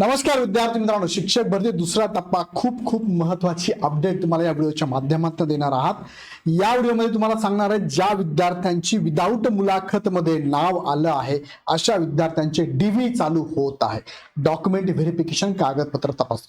नमस्कार विद्यार्थी मित्रांनो शिक्षक भरती दुसरा टप्पा खूप खूप महत्वाची अपडेट तुम्हाला या व्हिडिओच्या माध्यमातून देणार आहात. या व्हिडिओमध्ये तुम्हाला सांगणार आहे ज्या विद्यार्थ्यांची विदाऊट मुलाखत मध्ये नाव आलं आहे अशा विद्यार्थ्यांचे डीव्ही चालू होत आहे. डॉक्युमेंट व्हेरिफिकेशन कागदपत्र तपास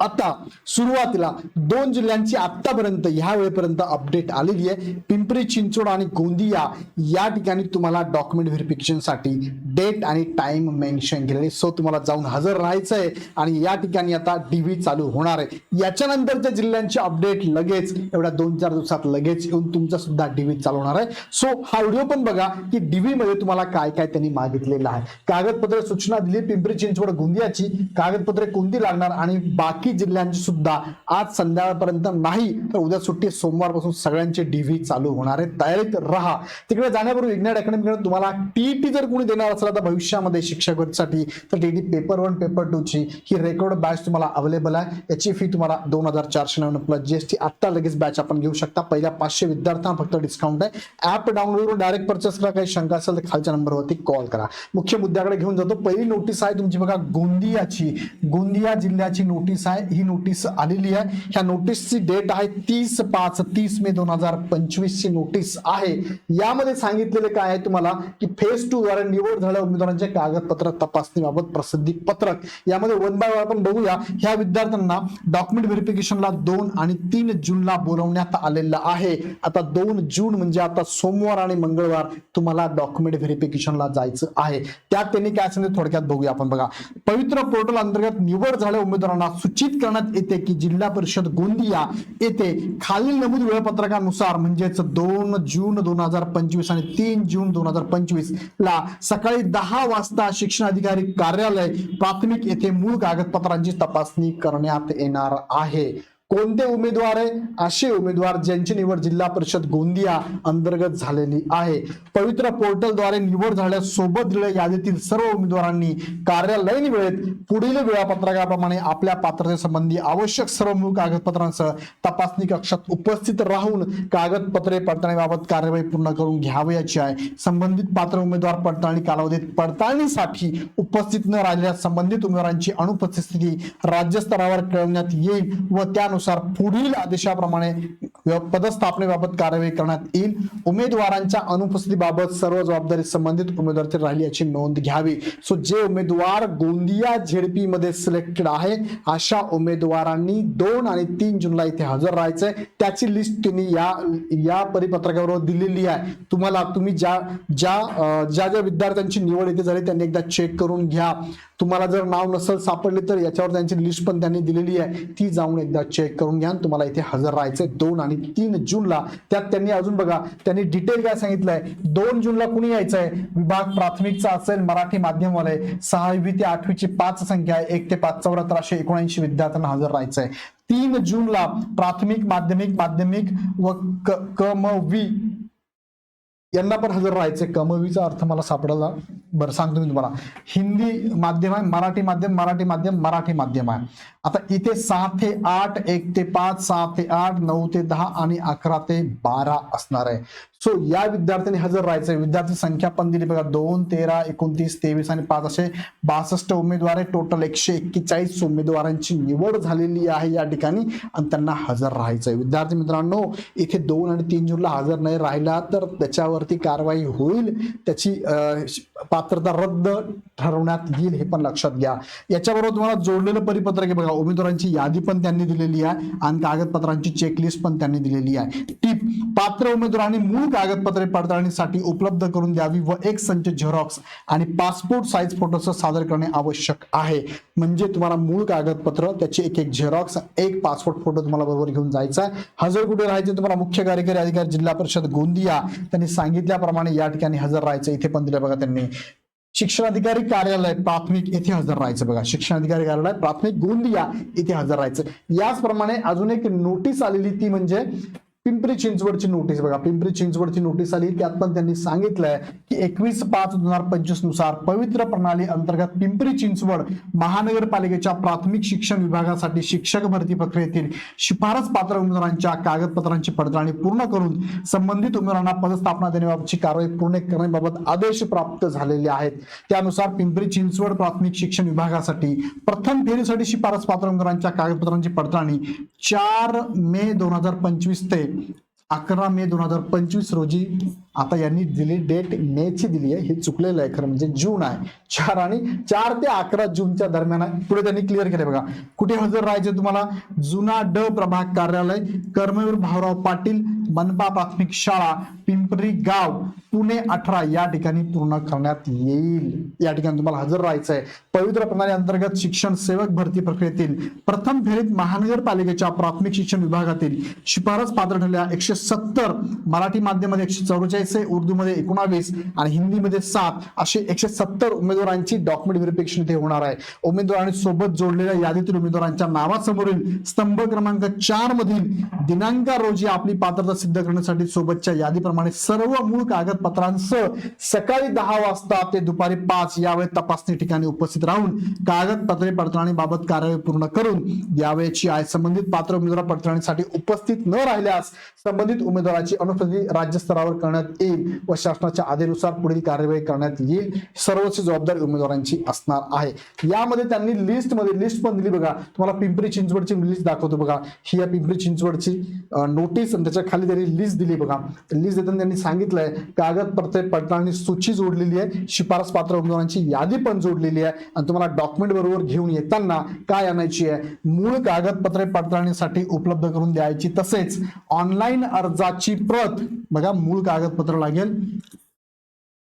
आता सुरुवातीला दोन जिल्ह्यांची आतापर्यंत ह्या वेळेपर्यंत अपडेट आलेली आहे. पिंपरी चिंचवड आणि गोंदिया या ठिकाणी तुम्हाला डॉक्युमेंट व्हेरिफिकेशनसाठी डेट आणि टाइम मेन्शन केलेले सो तुम्हाला जाऊन हजर राहायचं आहे आणि या ठिकाणी आता डीव्ही चालू होणार आहे. याच्यानंतरच्या जिल्ह्यांची अपडेट लगेच एवढ्या दोन चार दिवसात लगेच येऊन तुमचा सुद्धा डीव्ही चालू होणार आहे. सो हा व्हिडिओ पण बघा की डीव्ही मध्ये तुम्हाला काय काय त्यांनी मागितलेलं आहे. कागदपत्र सूचना दिली पिंपरी चिंचवड गोंदियाची कागदपत्रे कोणती लागणार आणि बाकी जिल्ह्यांची सुद्धा आज संध्याकाळपर्यंत नाही तर उद्या सुट्टी सोमवारपासून सगळ्यांचे डीव्ही चालू होणार आहे. तयारीत राहा. तिकडे जाण्यापूर्वी विज्ञान अकॅडमीकडे तुम्हाला टीईटी जर कोणी देणार असला तर भविष्यामध्ये शिक्षकांसाठी तर TET paper one paper two ची ही रेकॉर्ड बॅच तुम्हाला अवेलेबल आहे. याची फी तुम्हाला दोन हजार चारशे नव्याण्णव प्लस जीएसटी आत्ता लगेच बॅच आपण घेऊ शकता. पहिल्या पाचशे विद्यार्थ्यांना फक्त डिस्काउंट आहे. ऍप डाउनलोड करून डायरेक्ट परचेस करा. काही शंका असेल तर खालच्या नंबरवरती कॉल करा. मुख्य मुद्द्याकडे घेऊन जातो. पहिली नोटीस आहे तुमची बघा गोंदियाची. गोंदिया जिल्ह्याची नोटीस आहे. आहे. ही नोटीस आलेली आहे. ह्या नोटीसची डेट आहे तीस पाच तीस मे दोन हजार पंचवीस ची नोटीस आहे. यामध्ये सांगितलेले काय आहे तुम्हाला? की फेज टू द्वारे निवड झाल्या उमेदवारांचे कागदपत्र तपासणीबाबत प्रसिद्धी पत्रक. यामध्ये वन बाय वन आपण बघूया. ह्या विद्यार्थ्यांना डॉक्युमेंट व्हेरिफिकेशनला दोन आणि तीन जूनला बोलवण्यात आलेलं आहे. आता दोन जून म्हणजे आता सोमवार आणि मंगळवार तुम्हाला डॉक्युमेंट व्हेरिफिकेशनला जायचं आहे. त्यात त्यांनी काय सांगितलं थोडक्यात बघूया आपण बघा. पवित्र पोर्टल अंतर्गत निवड झाल्या उमेदवारांना सूचित करण्यात येते की जिल्हा परिषद गोंदिया येथे खालील नमूद वेळापत्रकानुसार म्हणजेच दोन जून दोन हजार पंचवीस आणि तीन जून दोन हजार पंचवीस ला सकाळी दहा वाजता शिक्षण अधिकारी कार्यालय प्राथमिक येथे मूळ कागदपत्रांची तपासणी करण्यात येणार आहे. कोणते उमेदवार आहे? असे उमेदवार ज्यांची निवड जिल्हा परिषद गोंदिया अंतर्गत झालेली आहे. पवित्र पोर्टलद्वारे निवड झाल्यासोबत दिलेल्या यादीतील सर्व उमेदवारांनी कार्यालयीन वेळेत पुढील वेळापत्रकाप्रमाणे आपल्या पात्रतेसंबंधी आवश्यक सर्व मूळ कागदपत्रांसह तपासणी कक्षात उपस्थित राहून कागदपत्रे पडताळणीबाबत कार्यवाही पूर्ण करून घ्यावयाची आहे. संबंधित पात्र उमेदवार पडताळणी कालावधीत पडताळणीसाठी उपस्थित न राहिल्यास संबंधित उमेदवारांची अनुपस्थिती राज्यस्तरावर कळवण्यात येईल व त्यानुसार पुढील आदेशाप्रमाणे पदस्थापनेबाबत कार्यवाही करण्यात येईल. उमेदवारांच्या अनुपस्थितीबाबत सर्व जबाबदारी संबंधित उमेदवाराची राहिली याची नोंद घ्यावी. सो जे उमेदवार गोंदिया झेडपी मध्ये सिलेक्टेड आहे अशा उमेदवारांनी दोन आणि तीन जूनला इथे हजर राहायचंय. त्याची लिस्ट त्यांनी या या परिपत्रकावर दिलेली आहे. तुम्हाला तुम्ही ज्या ज्या ज्या ज्या विद्यार्थ्यांची निवड इथे झाली त्यांनी एकदा चेक करून घ्या. तुम्हाला जर नाव नसेल सापडले तर याच्यावर त्यांची लिस्ट पण त्यांनी दिलेली आहे. ती जाऊन एकदा चेक करून घ्या तुम्हाला इथे हजर राहायचंय. दोन आणि तीन जूनला त्यात त्यांनी अजून बघा त्यांनी डिटेल काय सांगितलंय? दोन जूनला कुणी यायचंय? विभाग प्राथमिकचा असेल मराठी माध्यमवाले. सहावी ते आठवीची पाच संख्या आहे. एक ते पाच चौऱ्याहत्तर अशे एकोणऐंशी विद्यार्थ्यांना हजर राहायचंय. तीन जूनला प्राथमिक माध्यमिक माध्यमिक व क कमवी वी यांना पण हजर राहायचे कमवीचा अर्थ मला सापडला. बरं सांगतो मी तुम्हाला. हिंदी माध्यम आहे मराठी माध्यम मराठी माध्यम मराठी माध्यम आहे. आता इथे सहा ते आठ एक ते पाच सहा ते आठ नऊ ते दहा आणि अकरा ते बारा असणार आहे. सो या विद्यार्थ्यांनी हजर राहायचंय. विद्यार्थी संख्या पण दिली बघा. दोन तेरा एकोणतीस तेवीस आणि पाच असे बासष्ट उमेदवार आहे टोटल एकशे एक्केचाळीस उमेदवारांची निवड झालेली आहे या ठिकाणी आणि त्यांना हजर राहायचंय. विद्यार्थी मित्रांनो इथे दोन आणि तीन जूनला हजर नाही राहिला तर त्याच्यावरती कारवाई होईल. त्याची पात्रता रद्द ठरवण्यात येईल हे पण लक्षात घ्या. याच्याबरोबर तुम्हाला जोडलेलं परिपत्रक आहे बघा. उमेदवारांची यादी पण त्यांनी दिलेली आहे आणि कागदपत्रांची चेकलिस्ट पण त्यांनी दिलेली आहे. टीप पात्र उमेदवारांनी मूळ कागदपत्रे पडताळणीसाठी उपलब्ध करून द्यावी व एक संच झेरॉक्स आणि पासपोर्ट साईज फोटोसह सादर करणे आवश्यक आहे. म्हणजे तुम्हाला मूळ कागदपत्र त्याचे एक एक झेरॉक्स एक पासपोर्ट फोटो तुम्हाला बरोबर घेऊन जायचा आहे. हजर कुठे राहायचे? तुम्हाला मुख्य कार्यकारी अधिकारी जिल्हा परिषद गोंदिया. त्यांनी सांगितल्याप्रमाणे या ठिकाणी हजर राहायचं. इथे पण दिलं बघा त्यांनी. शिक्षणाधिकारी कार्यालय प्राथमिक येथे हजर राहायचं बघा. शिक्षणाधिकारी कार्यालय प्राथमिक गोंदिया इथे हजर राहायचं. याचप्रमाणे अजून एक नोटीस आलेली ती म्हणजे पिंपरी चिंचवडची नोटीस बघा. पिंपरी चिंचवडची नोटीस आली. त्यात पण त्यांनी सांगितलंय की एकवीस पाच दोन हजार पंचवीसनुसार पवित्र प्रणाली अंतर्गत पिंपरी चिंचवड महानगरपालिकेच्या प्राथमिक शिक्षण विभागासाठी शिक्षक भरती प्रक्रियेतील शिफारस पात्र उमेदवारांच्या कागदपत्रांची पडताळणी पूर्ण करून संबंधित उमेदवारांना पदस्थापना देण्याबाबतची कारवाई पूर्ण करण्याबाबत आदेश प्राप्त झालेले आहेत. त्यानुसार पिंपरी चिंचवड प्राथमिक शिक्षण विभागासाठी प्रथम फेरीसाठी शिफारस पात्र उमेदवारांच्या कागदपत्रांची पडताळणी चार मे दोन हजार पंचवीस ते अकरा मे दोन हजार पंचवीस रोजी आता यांनी दिली डेट मे ची दिली आहे. हे चुकलेलं आहे खरं म्हणजे जून आहे. चार आणि चार ते अकरा जूनच्या दरम्यान पुढे त्यांनी क्लिअर केले बघा. कुठे हजर राहायचे तुम्हाला? जुना ड प्रभाग कार्यालय कर्मवीर भाऊराव पाटील मनपा प्राथमिक शाळा पिंपरी गाव. पुणे अठरा या ठिकाणी पूर्ण करण्यात येईल. या ठिकाणी तुम्हाला हजर राहायचं आहे पवित्र प्रणाली अंतर्गत शिक्षण सेवक भरती प्रक्रियेतील प्रथम फेरीत महानगरपालिकेच्या प्राथमिक शिक्षण विभागातील शिफारस पात्र ठरलेल्या एकशे सत्तर मराठी माध्यमामध्ये एकशे चौवेचाळीस आहे उर्दूमध्ये एकोणावीस आणि हिंदीमध्ये सात असे एकशे सत्तर उमेदवारांची डॉक्युमेंट व्हेरिफिकेशन इथे होणार आहे. उमेदवारांनी सोबत जोडलेल्या यादीतील उमेदवारांच्या नावासमोरील स्तंभ क्रमांक चार मधील दिनांका रोजी आपली पात्रता सिद्ध करण्यासाठी सोबतच्या यादीप्रमाणे सर्व मूळ कागद कागदपत्रांसह सकाळी दहा वाजता ते दुपारी पाच या तपासणी ठिकाणी उपस्थित राहून कागदपत्रे पडताळणीबाबत कार्यवाही पूर्ण करून यावेळेची आय संबंधित पात्र उमेदवार पडताळणीसाठी उपस्थित न राहिल्यास संबंधित उमेदवाराची अनुपस्थिती राज्यस्तरावर करण्यात येईल व शासनाच्या आदेशानुसार पुढील कार्यवाही करण्यात येईल सर्वच जबाबदारी उमेदवारांची असणार आहे. यामध्ये त्यांनी लिस्टमध्ये लिस्ट पण दिली बघा. तुम्हाला पिंपरी चिंचवडची लिस्ट दाखवतो बघा. ही या पिंपरी चिंचवडची नोटीस आणि त्याच्याखाली त्यांनी लिस्ट दिली बघा. लिस्ट देताना त्यांनी सांगितलंय का कागदपत्रे पडताळणी सूची जोडलेली आहे. शिफारस पात्र उमेदवारांची यादी पण जोडलेली आहे. आणि तुम्हाला डॉक्युमेंट बरोबर घेऊन येताना काय आणायची आहे? मूळ कागदपत्रे पडताळणीसाठी उपलब्ध करून द्यायची. तसेच ऑनलाईन अर्जाची प्रत. बघा मूळ कागदपत्र लागेल.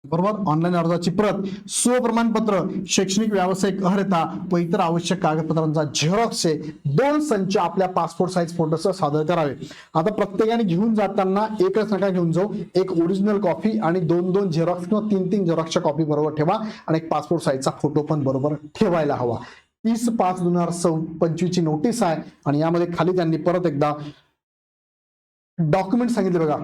बरोबर? ऑनलाईन अर्जाची प्रत स्वप्रमाणपत्र शैक्षणिक व्यावसायिक अर्हता व इतर आवश्यक कागदपत्रांचा झेरॉक्सचे दोन संच आपल्या पासपोर्ट साईज फोटोसह सादर करावे. आता प्रत्येकाने घेऊन जाताना एकच नका घेऊन जाऊ. एक ओरिजिनल कॉपी आणि दोन दोन झेरॉक्स किंवा तीन तीन झेरॉक्सच्या कॉपी बरोबर ठेवा आणि एक पासपोर्ट साईजचा फोटो पण बरोबर ठेवायला हवा. तीस पाच दोन हजार सौ पंचवीसची नोटीस आहे आणि यामध्ये खाली त्यांनी परत एकदा डॉक्युमेंट सांगितले बघा.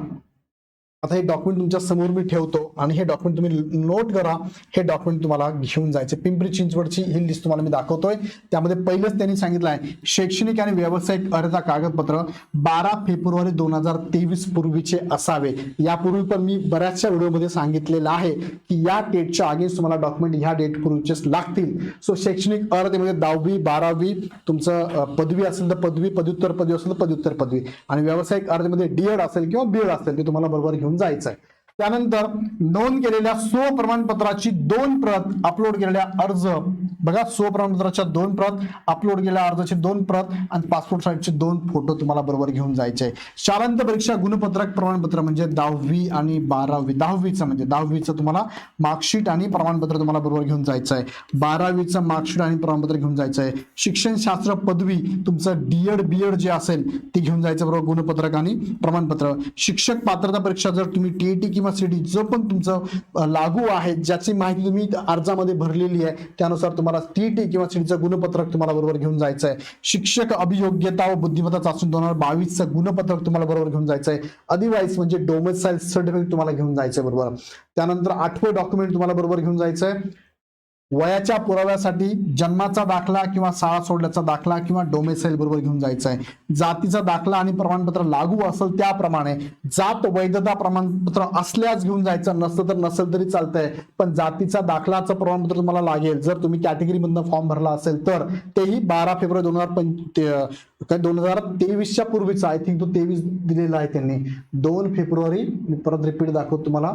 आता हे डॉक्युमेंट तुमच्यासमोर मी ठेवतो आणि हे डॉक्युमेंट तुम्ही नोट करा. हे डॉक्युमेंट तुम्हाला घेऊन जायचे. पिंपरी चिंचवडची ही लिस्ट तुम्हाला मी दाखवतोय. त्यामध्ये पहिलंच त्यांनी सांगितलं आहे शैक्षणिक आणि व्यावसायिक अर्जा कागदपत्र बारा फेब्रुवारी दोन हजार तेवीस पूर्वीचे असावे. यापूर्वी पण मी बऱ्याचशा व्हिडिओमध्ये सांगितलेलं आहे की या डेटच्या अगेन्स्ट तुम्हाला डॉक्युमेंट ह्या डेट पूर्वीचेच लागतील. सो शैक्षणिक अर्हतेमध्ये म्हणजे दहावी बारावी तुमचं पदवी असेल तर पदवी पदव्युत्तर पदवी असेल तर पदव्युत्तर पदवी. आणि व्यावसायिक अर्जमध्ये डीएड असेल किंवा बीएड असेल ते तुम्हाला बरोबर घेऊन जायचं आहे त्यानंतर नोंद केलेल्या स्वप्रमाणपत्राची दोन प्रत अपलोड केलेल्या अर्ज. बघा स्वप्रमाणपत्राच्या दोन प्रत अपलोड केलेल्या अर्जाची दोन प्रत आणि पासपोर्ट साईजचे दोन फोटो तुम्हाला बरोबर घेऊन जायचे. आहे शालांत परीक्षा गुणपत्रक प्रमाणपत्र म्हणजे दहावी आणि बारावी. दहावीचं म्हणजे दहावीचं तुम्हाला मार्कशीट आणि प्रमाणपत्र तुम्हाला बरोबर घेऊन जायचं आहे बारावीचं मार्कशीट आणि प्रमाणपत्र घेऊन जायचं आहे शिक्षणशास्त्र पदवी तुमचं डीएड बीएड जे असेल ते घेऊन जायचं बरोबर गुणपत्रक आणि प्रमाणपत्र. शिक्षक पात्रता परीक्षा जर तुम्ही टीईटी किंवा सीटी जो पण तुमचं लागू आहे ज्याची माहिती तुम्ही अर्जामध्ये भरलेली आहे त्यानुसार तुम्हाला टी किंवा सीटीचं गुणपत्रक तुम्हाला बरोबर घेऊन जायचं आहे. शिक्षक अभियोग्यता व बुद्धिमत्ता चाचून दोन हजार बावीसचं गुणपत्रक तुम्हाला बरोबर घेऊन जायचं आहे. अदिवाईस म्हणजे डोमेसाईल सर्टिफिकेट तुम्हाला घेऊन जायचं आहे बरोबर. त्यानंतर आठवं डॉक्युमेंट तुम्हाला बरोबर घेऊन जायचं आहे. वयाच्या पुराव्यासाठी जन्माचा दाखला किंवा शाळा सोडल्याचा दाखला किंवा डोमेसाईल बरोबर घेऊन जायचा आहे जातीचा दाखला आणि प्रमाणपत्र लागू असेल त्याप्रमाणे जात वैधता प्रमाणपत्र असल्यास घेऊन जायचं नसतं तर नसेल तरी चालतंय. पण जातीचा दाखलाचं प्रमाणपत्र तुम्हाला लागेल. जर तुम्ही कॅटेगरीमधनं फॉर्म भरला असेल तर तेही बारा फेब्रुवारी दोन हजार पंच काय दोन हजार तेवीसच्या पूर्वीचा आय थिंक तो तेवीस दिलेला आहे त्यांनी. दोन फेब्रुवारी मी परत रिपीट दाखवतो तुम्हाला.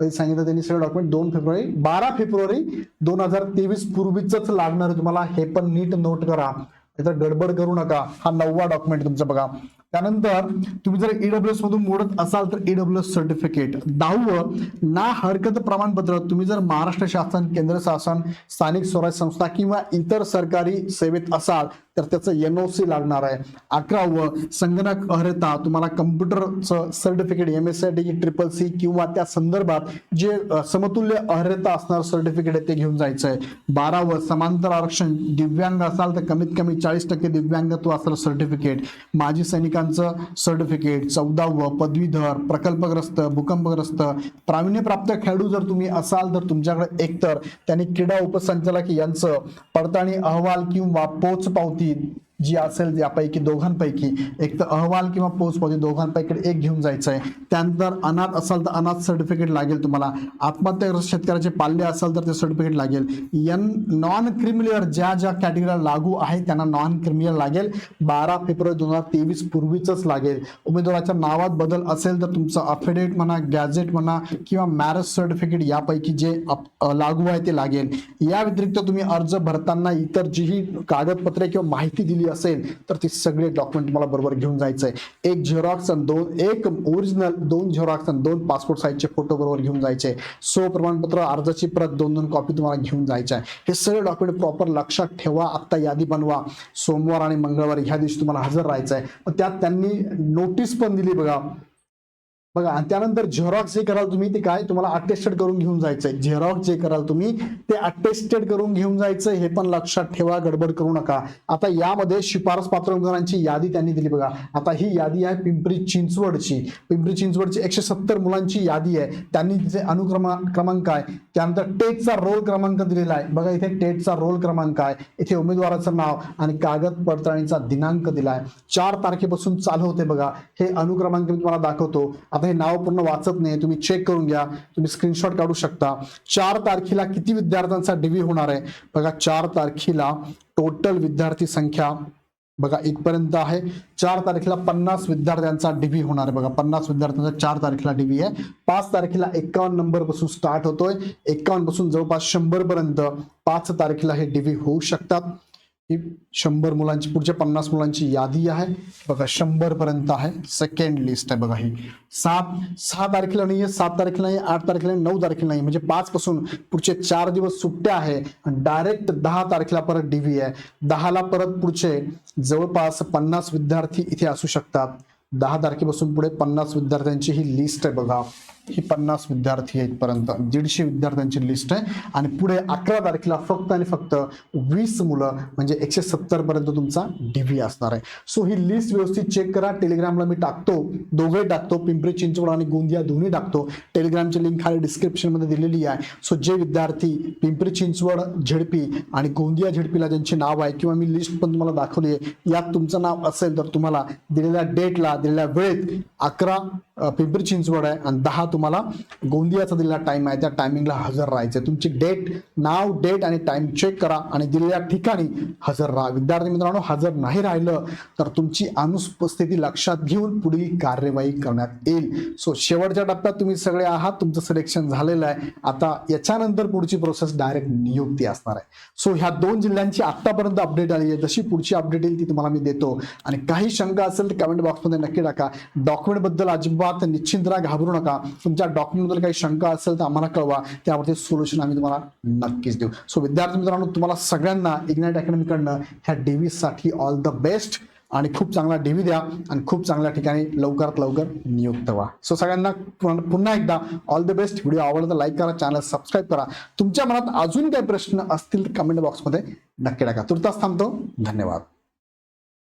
कधी सांगितलं त्यांनी सगळं डॉक्युमेंट दोन फेब्रुवारी बारा फेब्रुवारी दोन हजार तेवीस पूर्वीच लागणार आहे तुम्हाला. हे पण नीट नोट करा. त्याचा गडबड करू नका. हा नववा डॉक्युमेंट तुमचा बघा. त्यानंतर तुम्ही जर ईडब्ल्यूएस मधून मोडत असाल तर ईडब्ल्यूएस सर्टिफिकेट दहावं ना हरकत प्रमाणपत्र. तुम्ही जर महाराष्ट्र शासन केंद्र शासन स्थानिक स्वराज्य संस्था किंवा इतर सरकारी सेवेत असाल तर त्याचं एम ओ सी लागणार आहे. अकरावं संगणक अर्हता तुम्हाला कम्प्युटरचं certificate M S I T triple C किंवा त्या संदर्भात जे समतुल्य अर्हता असणार सर्टिफिकेट आहे ते घेऊन जायचं आहे बारावं समांतर आरक्षण दिव्यांग असाल तर कमीत कमी चाळीस टक्के दिव्यांगत्व असलं सर्टिफिकेट माजी सैनिकांचं सर्टिफिकेट चौदावं पदवीधर प्रकल्पग्रस्त भूकंपग्रस्त प्रावीण्यप्राप्त खेळाडू जर तुम्ही असाल तर तुमच्याकडे एकतर त्यांनी क्रीडा उपसंचालक यांचं पडताळणी अहवाल किंवा पोच पावती vide. जी असेल यापैकी दोघांपैकी एक तर अहवाल किंवा पोस्ट पावती दोघांपैकी एक घेऊन जायचं आहे त्यानंतर अनाथ असाल तर अनाथ सर्टिफिकेट लागेल तुम्हाला. आत्महत्याग्रस्त शेतकऱ्याचे पाल्य असाल तर ते सर्टिफिकेट लागेल. यन नॉन क्रिमिलियर ज्या ज्या कॅटेगरीला लागू आहे त्यांना नॉन क्रिमिलियर लागेल. बारा फेब्रुवारी दोन हजार तेवीस पूर्वीचंच लागेल. उमेदवाराच्या नावात बदल असेल तर तुमचं अफिडेविट म्हणा गॅझेट म्हणा किंवा मॅरेज सर्टिफिकेट यापैकी जे अप- लागू आहे ते लागेल. या व्यतिरिक्त तुम्ही अर्ज भरताना इतर जीही कागदपत्रे किंवा माहिती दिली असेल तर ती सगळे डॉक्युमेंट तुम्हाला बरोबर घेऊन जायचं आहे एक झेरॉक्स आणि दोन एक ओरिजिनल दोन झेरॉक्स आणि दोन पासपोर्ट साईजचे फोटो बरोबर घेऊन जायचे सो प्रमाणपत्र अर्जाची प्रत दोन दोन कॉपी तुम्हाला घेऊन जायचं आहे हे सगळे डॉक्युमेंट प्रॉपर लक्षात ठेवा आत्ता यादी बनवा. सोमवार आणि मंगळवार ह्या दिवशी तुम्हाला हजर राहायचं आहे मग त्यात त्यांनी नोटीस पण दिली बघा. बघा आणि त्यानंतर झेरॉक्स जे कराल तुम्ही ते काय? तुम्हाला अटेस्टेड करून घेऊन जायचंय. झेरॉक्स जे कराल तुम्ही ते अटेस्टेड करून घेऊन जायचं हे पण लक्षात ठेवा गडबड करू नका. आता यामध्ये शिफारस पात्र उमेदवारांची यादी त्यांनी दिली बघा. आता ही यादी आहे पिंपरी चिंचवडची. पिंपरी चिंचवडची एकशे सत्तर मुलांची यादी आहे. त्यांनी जे अनुक्रमा क्रमांक आहे. त्यानंतर टेटचा रोल क्रमांक दिलेला आहे. बघा इथे टेटचा रोल क्रमांक आहे. इथे उमेदवाराचं नाव आणि कागद पडताळणीचा दिनांक दिला आहे चार तारखेपासून चालू होते बघा. हे अनुक्रमांक मी तुम्हाला दाखवतो. आता हे नाव पूर्ण वाचत नाही. तुम्ही चेक करून घ्या. तुम्ही स्क्रीनशॉट काढू शकता. चार तारखेला किती विद्यार्थ्यांचा डिव्ही होणार आहे? बघा चार तारखेला टोटल विद्यार्थी संख्या बघा इथपर्यंत आहे. चार तारखेला पन्नास विद्यार्थ्यांचा डिव्ही होणार आहे. बघा पन्नास विद्यार्थ्यांचा चार तारखेला डिव्ही आहे. पाच तारखेला एक्कावन्न नंबरपासून स्टार्ट होतोय. एक्कावन्नपासून जवळपास शंभर पर्यंत पाच तारखेला हे डिव्ही होऊ शकतात. ही शंभर मुलांची पुढच्या पन्नास मुलांची यादी आहे. बघा शंभर पर्यंत आहे. सेकंड लिस्ट आहे बघा ही. सात सहा तारखेला नाही आहे सात तारखेला नाही आठ तारखेला नाही, नऊ तारखेला नाही म्हणजे पाच पासून पुढचे चार दिवस सुट्ट्या आहे. डायरेक्ट दहा तारखेला परत डीव्ही आहे. दहाला परत पुढचे जवळपास पन्नास विद्यार्थी इथे असू शकतात. दहा तारखेपासून पुढे पन्नास विद्यार्थ्यांची ही लिस्ट आहे बघा. ही पन्नास विद्यार्थी आहेत पर्यंत दीडशे विद्यार्थ्यांची लिस्ट आहे. आणि पुढे अकरा तारखेला फक्त आणि फक्त वीस मुलं म्हणजे एकशे सत्तर पर्यंत तुमचा डीव्ही असणार आहे. सो ही लिस्ट व्यवस्थित चेक करा. टेलिग्रामला मी टाकतो. दोघे टाकतो. पिंपरी चिंचवड आणि गोंदिया दोन्ही टाकतो. टेलिग्रामची लिंक खाली डिस्क्रिप्शनमध्ये दिलेली आहे. सो जे विद्यार्थी पिंपरी चिंचवड झेडपी आणि गोंदिया झेडपीला ज्यांचे नाव आहे किंवा मी लिस्ट पण तुम्हाला दाखवली आहे यात तुमचं नाव असेल तर तुम्हाला दिलेल्या डेटला दिलेल्या वेळेत अकरा पिंपरी चिंचवड आहे आणि दहा तुम्हाला गोंदियाचा दिलेला टाइम आहे. त्या टायमिंगला हजर राहायचं तुमची डेट नाव डेट आणि टाइम चेक करा आणि दिलेल्या ठिकाणी हजर राहा. विद्यार्थी मित्रांनो हजर नाही राहिलं तर तुमची अनुपस्थिती लक्षात घेऊन पुढील कार्यवाही करण्यात येईल. सो शेवटच्या टप्प्यात तुम्ही सगळे आहात. तुमचं सिलेक्शन झालेलं आहे. आता याच्यानंतर पुढची प्रोसेस डायरेक्ट नियुक्ती असणार आहे. सो ह्या दोन जिल्ह्यांची आत्तापर्यंत अपडेट आली आहे. जशी पुढची अपडेट येईल ती तुम्हाला मी देतो. आणि काही शंका असेल तर कमेंट बॉक्समध्ये नक्की टाका. डॉक्युमेंटबद्दल अजिबात निश्चिंत घाबरू नका. तुमच्या डॉक्युमेंट काही शंका असेल तर आम्हाला कळवा. त्यावरती सोल्युशन आम्ही तुम्हाला नक्कीच देऊ. सो विद्यार्थी मित्रांनो तुम्हाला सगळ्यांना इग्नाइट अकॅडमीकडनं ह्या डेव्हीसाठी ऑल द बेस्ट आणि खूप चांगला डेव्ही द्या आणि खूप चांगल्या ठिकाणी लवकरात लवकर नियुक्त व्हा. सो सगळ्यांना पुन्हा पुन्हा एकदा ऑल द बेस्ट व्हिडिओ आवडला तर लाईक करा चॅनल सबस्क्राईब करा. तुमच्या मनात अजून काही प्रश्न असतील तर कमेंट बॉक्समध्ये नक्की टाका. तुर्तास थांबतो. धन्यवाद.